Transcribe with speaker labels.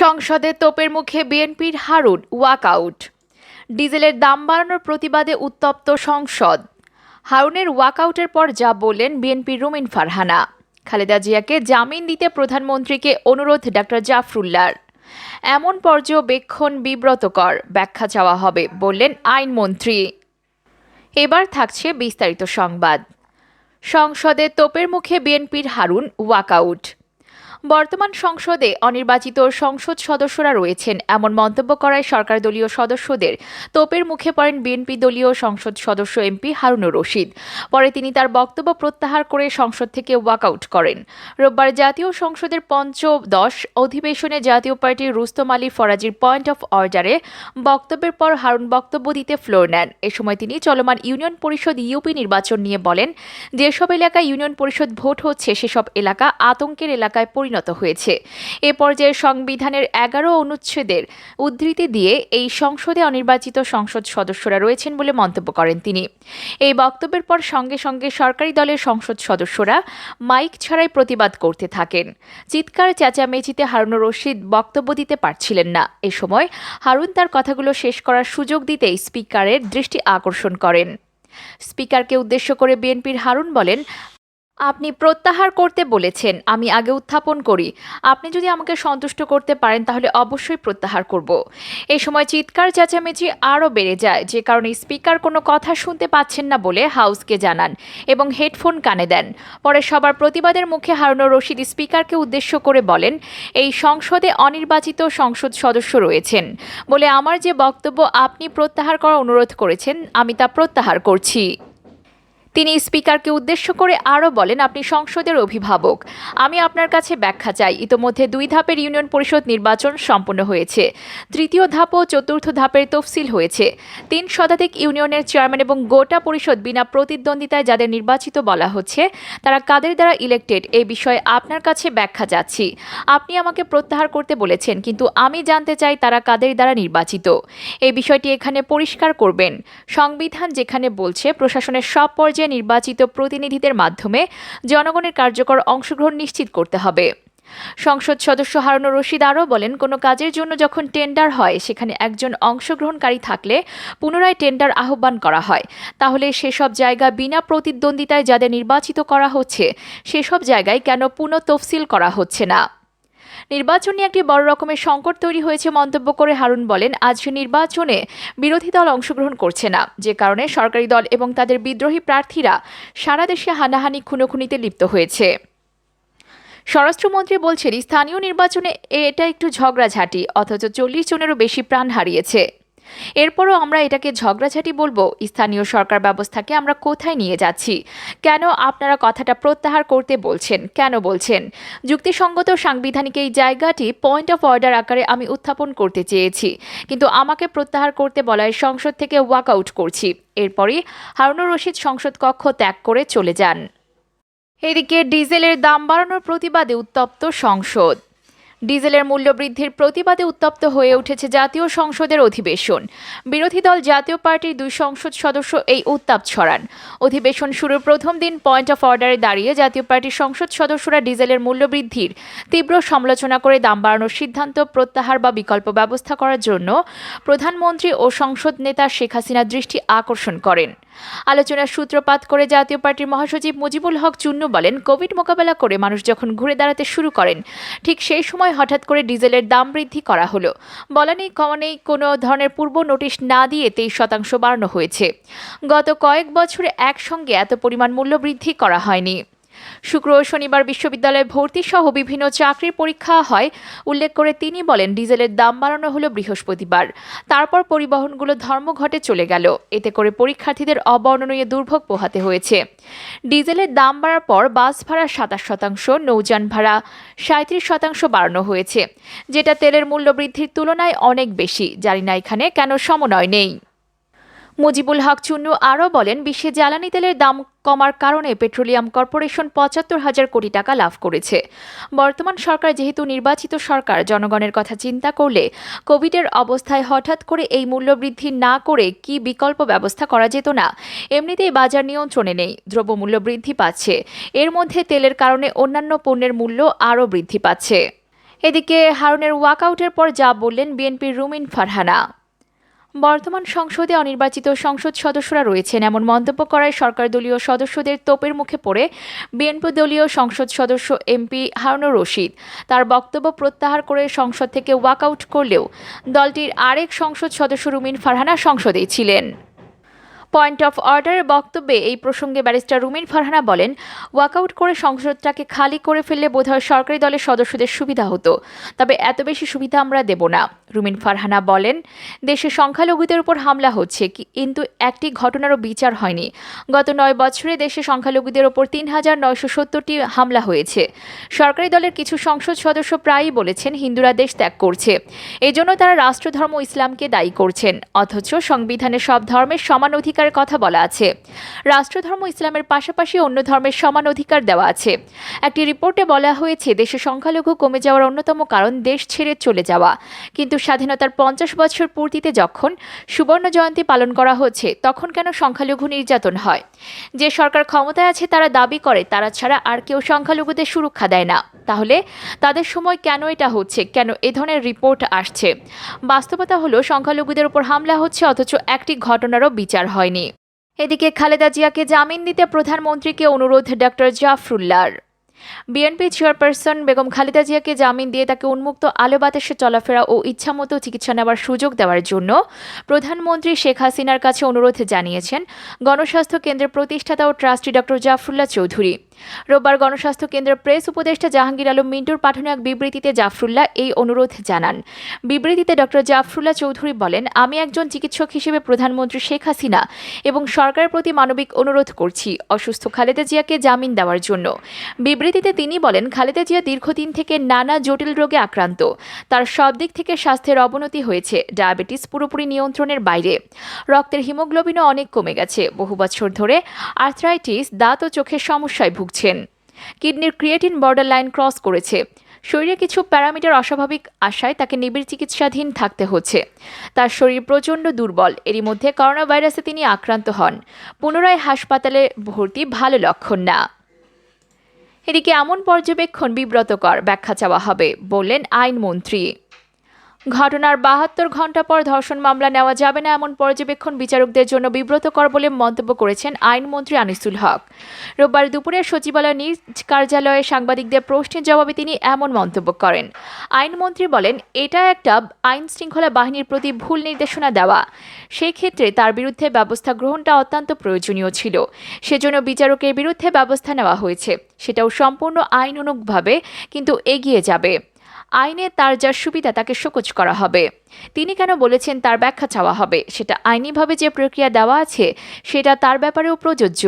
Speaker 1: সংসদে তোপের মুখে বিএনপির হারুন, ওয়াকআউট। ডিজেলের দাম বাড়ানোর প্রতিবাদে উত্তপ্ত সংসদ। হারুনের ওয়াকআউটের পর যা বললেন বিএনপির রুমিন ফারহানা। খালেদা জিয়াকে জামিন দিতে প্রধানমন্ত্রীকে অনুরোধ ডাক্তার জাফরুল্লার। এমন পর্যবেক্ষণ বিব্রতকর, ব্যাখ্যা চাওয়া হবে, বললেন আইনমন্ত্রী এবার থাকছে বিস্তারিত সংবাদ। সংসদে তোপের মুখে বিএনপির হারুন, ওয়াকআউট। বর্তমান সংসদে অনির্বাচিত সংসদ সদস্যরা রয়েছেন। এমন মন্তব্য করায় সরকার দলীয় সদস্যদের তোপের মুখে পড়েন বিএনপি দলীয় সংসদ সদস্য এমপি হারুনুর রশিদ। পরে তিনি তার বক্তব্য প্রত্যাহার করে সংসদ থেকে ওয়াকআউট করেন। রোববার জাতীয় সংসদের পঞ্চদশ অধিবেশনে জাতীয় পার্টির রুস্তম আলী ফরাজির পয়েন্ট অফ অর্ডারে বক্তব্যের পর হারুন বক্তব্য দিতে ফ্লোর নেন। এ সময় তিনি চলমান ইউনিয়ন পরিষদ ইউপি নির্বাচন নিয়ে বলেন, যেসব এলাকায় ইউনিয়ন পরিষদ ভোট হচ্ছে, সেসব এলাকা আতঙ্কের এলাকায় পরিণত হয়েছে। এ পর্যায়ে সংবিধানের এগারো অনুচ্ছেদের উদ্ধৃতি দিয়ে এই সংসদে অনির্বাচিত সংসদ সদস্যরা রয়েছেন বলে মন্তব্য করেন তিনি। এই বক্তব্যের পর সঙ্গে সঙ্গে সরকারি দলের সংসদ সদস্যরা মাইক ছাড়াই প্রতিবাদ করতে থাকেন। চিৎকার, চেঁচামেচিতে হারুনুর রশিদ বক্তব্য দিতে পারছিলেন না। এ সময় হারুন তার কথাগুলো শেষ করার সুযোগ দিতেই স্পিকারের দৃষ্টি আকর্ষণ করেন। স্পিকারকে উদ্দেশ্য করে বিএনপির হারুন বলেন আপনি প্রত্যাহার করতে বলেছেন, আমি আগে উত্থাপন করি। আপনি যদি আমাকে সন্তুষ্ট করতে পারেন, তাহলে অবশ্যই প্রত্যাহার করব। এ সময় চিৎকার, চেঁচামেচি আরও বেড়ে যায়। যে কারণে স্পিকার কোনো কথা শুনতে পাচ্ছেন না বলে হাউসকে জানান এবং হেডফোন কানে দেন। পরে সবার প্রতিবাদের মুখে হারুনুর রশিদ স্পিকারকে উদ্দেশ্য করে বলেন, এই সংসদে অনির্বাচিত সংসদ সদস্য রয়েছেন বলে আমার যে বক্তব্য আপনি প্রত্যাহার করার অনুরোধ করেছেন, আমি তা প্রত্যাহার করছি। তিনি স্পিকারকে উদ্দেশ্য করে আরও বলেন, আপনি সংসদের অভিভাবক। আমি আপনার কাছে ব্যাখ্যা চাই। ইতোমধ্যে দুই ধাপের ইউনিয়ন পরিষদ নির্বাচন সম্পন্ন হয়েছে। তৃতীয় ধাপ ও চতুর্থ ধাপের তফসিল হয়েছে। তিন শতাধিক ইউনিয়নের চেয়ারম্যান এবং গোটা পরিষদ বিনা প্রতিদ্বন্দ্বিতায় যাদের নির্বাচিত বলা হচ্ছে, তারা কাদের দ্বারা ইলেক্টেড এই বিষয়ে আপনার কাছে ব্যাখ্যা চাচ্ছি। আপনি আমাকে প্রত্যাহার করতে বলেছেন, কিন্তু আমি জানতে চাই তারা কাদের দ্বারা নির্বাচিত। এই বিষয়টি এখানে পরিষ্কার করবেন। সংবিধান যেখানে বলছে, প্রশাসনের সব পর্যায়ে নির্বাচিত প্রতিনিধিদের মাধ্যমে জনগণের কার্যকর অংশগ্রহণ নিশ্চিত করতে হবে। সংসদ সদস্য হারুনুর রশিদ আরও বলেন, কোনো কাজের জন্য যখন টেন্ডার হয়, সেখানে একজন অংশগ্রহণকারী থাকলে পুনরায় টেন্ডার আহ্বান করা হয়। তাহলে সেসব জায়গা বিনা প্রতিদ্বন্দ্বিতায় যাদের নির্বাচিত করা হচ্ছে, সেসব জায়গায় কেন পুনঃ তফসিল করা হচ্ছে না? নির্বাচন নিয়ে একটি বড় রকমের সংকট তৈরি হয়েছে মন্তব্য করে হারুন বলেন, আজ নির্বাচনে বিরোধী দল অংশগ্রহণ করছে না। যে কারণে সরকারি দল এবং তাদের বিদ্রোহী প্রার্থীরা সারা দেশে হানাহানি খুনোখুনিতে লিপ্ত হয়েছে। স্বরাষ্ট্রমন্ত্রী বলছেন, স্থানীয় নির্বাচনে এটা একটু ঝগড়াঝাটি, অথচ চল্লিশ জনেরও বেশি প্রাণ হারিয়েছে। এরপরও আমরা এটাকে ঝগড়াঝাটি বলব, স্থানীয় সরকার ব্যবস্থাকে আমরা কোথায় নিয়ে যাচ্ছি? কেন আপনারা কথাটা প্রত্যাহার করতে বলছেন? কেন বলছেন? যুক্তিসঙ্গত সাংবিধানিক এই জায়গাটি পয়েন্ট অফ অর্ডার আকারে আমি উত্থাপন করতে চেয়েছি, কিন্তু আমাকে প্রত্যাহার করতে বলায় সংসদ থেকে ওয়াকআউট করছি। এরপরই হারুনুর রশিদ সংসদ কক্ষ ত্যাগ করে চলে যান। এদিকে ডিজেলের দাম বাড়ানোর প্রতিবাদে উত্তপ্ত সংসদ। ডিজেলের মূল্য বৃদ্ধির প্রতিবাদে উত্তপ্ত হয়ে উঠেছে জাতীয় সংসদের অধিবেশন। বিরোধী দল জাতীয় পার্টির দুই সংসদ সদস্য এই উত্তাপ ছড়ান। অধিবেশন শুরুর প্রথম দিন পয়েন্ট অফ অর্ডারে দাঁড়িয়ে জাতীয় পার্টির সংসদ সদস্যরা ডিজেলের মূল্য বৃদ্ধির তীব্র সমালোচনা করে দাম বাড়ানোর সিদ্ধান্ত প্রত্যাহার বা বিকল্প ব্যবস্থা করার জন্য প্রধানমন্ত্রী ও সংসদ নেতা শেখ হাসিনার দৃষ্টি আকর্ষণ করেন। আলোচনার সূত্রপাত করে জাতীয় পার্টির মহাসচিব মুজিবুল হক চুন্নু বলেন, কোভিড মোকাবেলা করে মানুষ যখন ঘুরে দাঁড়াতে শুরু করেন, ঠিক সেই সময় হঠাৎ করে ডিজেলের দাম বৃদ্ধি করা হলো। বলা নেই নেই, কোনো ধরনের পূর্ব নোটিশ না দিয়ে তেইশ শতাংশ বাড়ানো হয়েছে। গত কয়েক বছরে একসঙ্গে এত পরিমাণ মূল্য বৃদ্ধি করা হয়নি। শুক্র ও শনিবার বিশ্ববিদ্যালয়ে ভর্তি সহ বিভিন্ন চাকরির পরীক্ষা হয়। উল্লেখ করে তিনি বলেন, ডিজেলের দাম বাড়ানো হলো বৃহস্পতিবার। তারপর পরিবহনগুলো ধর্মঘটে চলে গেল। এতে করে পরীক্ষার্থীদের অবর্ণনীয় দুর্ভোগ পোহাতে হয়েছে। ডিজেলের দাম বাড়ার পর বাস ভাড়া সাতাশ শতাংশ, নৌযান ভাড়া সাঁত্রিশ শতাংশ বাড়ানো হয়েছে, যেটা তেলের মূল্য বৃদ্ধির তুলনায় অনেক বেশি, জানি না এখানে কেন সমন্বয় নেই। মুজিবুল হক চুন্নু আরও বলেন, বিশ্বে জ্বালানি তেলের দাম কমার কারণে পেট্রোলিয়াম কর্পোরেশন পঁচাত্তর হাজার কোটি টাকা লাভ করেছে। বর্তমান সরকার যেহেতু নির্বাচিত সরকার, জনগণের কথা চিন্তা করলে কোভিডের অবস্থায় হঠাৎ করে এই মূল্য বৃদ্ধি না করে কি বিকল্প ব্যবস্থা করা যেত না, এমনিতেই বাজার নিয়ন্ত্রণে নেই, দ্রব্যমূল্য বৃদ্ধি পাচ্ছে। এর মধ্যে তেলের কারণে অন্যান্য পণ্যের মূল্য আরও বৃদ্ধি পাচ্ছে। এদিকে হারুনের ওয়াকআউটের পর যা বললেন বিএনপির রুমিন ফারহানা। বর্তমান সংসদে অনির্বাচিত সংসদ সদস্যরা রয়েছেন। এমন মন্তব্য করায় সরকার দলীয় সদস্যদের তোপের মুখে পড়ে বিএনপি দলীয় সংসদ সদস্য এমপি হারুনুর রশিদ। তার বক্তব্য প্রত্যাহার করে সংসদ থেকে ওয়াকআউট করলেও দলটির আরেক সংসদ সদস্য রুমিন ফারহানা সংসদেই ছিলেন। পয়েন্ট অফ অর্ডারের বক্তব্যে এই প্রসঙ্গে ব্যারিস্টার রুমিন ফারহানা বলেন ওয়াকআউট করে সংসদটাকে খালি করে ফেললে বোধহয় সরকারি দলের সদস্যদের সুবিধা হতো। তবে এত বেশি সুবিধা আমরা দেব না। রুমিন ফারহানা বলেন, দেশে সংখ্যালঘুদের উপর হামলা হচ্ছে কিন্তু একটি ঘটনারও বিচার হয়নি। গত নয় বছরে দেশে সংখ্যালঘুদের ওপর তিন হাজার নয়শো সত্তরটি হামলা হয়েছে। সরকারি দলের কিছু সংসদ সদস্য প্রায়ই বলেছেন, হিন্দুরা দেশ ত্যাগ করছে। এজন্য তারা রাষ্ট্রধর্ম ইসলামকে দায়ী করছেন, অথচ সংবিধানে সব ধর্মের সমান অধিকারের কথা বলা আছে। রাষ্ট্রধর্ম ইসলামের পাশাপাশি অন্য ধর্মের সমান অধিকার দেওয়া আছে। একটি রিপোর্টে বলা হয়েছে, দেশে সংখ্যালঘু কমে যাওয়ার অন্যতম কারণ দেশ ছেড়ে চলে যাওয়া। কিন্তু স্বাধীনতার পঞ্চাশ বছর পূর্তিতে যখন সুবর্ণ জয়ন্তী পালন করা হচ্ছে, তখন কেন সংখ্যালঘু নির্যাতন হয়? যে সরকার ক্ষমতায় আছে, তারা দাবি করে, তারা ছাড়া আর কেউ সংখ্যালঘুদের সুরক্ষা দেয় না। তাহলে তাদের সময় কেন এটা হচ্ছে? কেন এ ধরনের রিপোর্ট আসছে? বাস্তবতা হলো, সংখ্যালঘুদের উপর হামলা হচ্ছে, অথচ একটি ঘটনারও বিচার হয়নি। এদিকে খালেদা জিয়াকে জামিন দিতে প্রধানমন্ত্রীকে অনুরোধ ডক্টর জাফরুল্লাহর বিএনপি চেয়ারপারসন বেগম খালেদা জিয়াকে জামিন দিয়ে তাকে উন্মুক্ত আলো বাতাসে চলাফেরা ও ইচ্ছামতো চিকিৎসা নেওয়ার সুযোগ দেওয়ার জন্য প্রধানমন্ত্রী শেখ হাসিনার কাছে অনুরোধ জানিয়েছেন। গণস্বাস্থ্য কেন্দ্রের প্রতিষ্ঠাতা ও ট্রাস্টি ডক্টর জাফরুল্লাহ চৌধুরী। রোববার গণস্বাস্থ্য কেন্দ্রের প্রেস উপদেষ্টা জাহাঙ্গীর আলম মিন্টুর পাঠানো এক বিবৃতিতে জাফরুল্লাহ এই অনুরোধ জানান। বিবৃতিতে ডক্টর জাফরুল্লাহ চৌধুরী বলেন, আমি একজন চিকিৎসক হিসেবে প্রধানমন্ত্রী শেখ হাসিনা এবং সরকারের প্রতি মানবিক অনুরোধ করছি অসুস্থ খালেদা জিয়াকে জামিন দেওয়ার জন্য। বিবৃতিতে তিনি বলেন, খালেদা জিয়া দীর্ঘদিন থেকে নানা জটিল রোগে আক্রান্ত। তার সব দিক থেকে স্বাস্থ্যের অবনতি হয়েছে, ডায়াবেটিস পুরোপুরি নিয়ন্ত্রণের বাইরে। রক্তের হিমোগ্লোবিনও অনেক কমে গেছে। বহু বছর ধরে আর্থ্রাইটিস, দাঁত ও চোখের সমস্যায় ভুগছেন। কিডনির ক্রিয়েটিন বর্ডার লাইন ক্রস করেছে। শরীরে কিছু প্যারামিটার অস্বাভাবিক আশায় তাকে নিবিড় চিকিৎসাধীন থাকতে হচ্ছে। তার শরীর প্রচণ্ড দুর্বল। এরই মধ্যে করোনা ভাইরাসে তিনি আক্রান্ত হন। পুনরায় হাসপাতালে ভর্তি ভালো লক্ষণ না। এদিকে এমন পর্যবেক্ষণ বিব্রতকর। ব্যাখ্যা চাওয়া হবে, বললেন আইনমন্ত্রী। ঘটনার বাহাত্তর ঘণ্টা পর ধর্ষণ মামলা নেওয়া যাবে না এমন পর্যবেক্ষণ বিচারকদের জন্য বিব্রতকর বলে মন্তব্য করেছেন আইনমন্ত্রী আনিসুল হক। রোববার দুপুরে সচিবালয় নিজ কার্যালয়ে সাংবাদিকদের প্রশ্নের জবাবে তিনি এমন মন্তব্য করেন। আইনমন্ত্রী বলেন, এটা একটা আইন শৃঙ্খলা বাহিনীর প্রতি ভুল নির্দেশনা দেওয়া। সেই ক্ষেত্রে তার বিরুদ্ধে ব্যবস্থা গ্রহণটা অত্যন্ত প্রয়োজনীয় ছিল। সেজন্য বিচারকের বিরুদ্ধে ব্যবস্থা নেওয়া হয়েছে। সেটাও সম্পূর্ণ আইন অনুকভাবে কিন্তু এগিয়ে যাবে। আইনে তার যা সুবিধা, তাকে শোকজ করা হবে। তিনি কেন বলেছেন তার ব্যাখ্যা চাওয়া হবে? সেটা আইনিভাবে যে প্রক্রিয়া দেওয়া আছে, সেটা তার ব্যাপারেও প্রযোজ্য।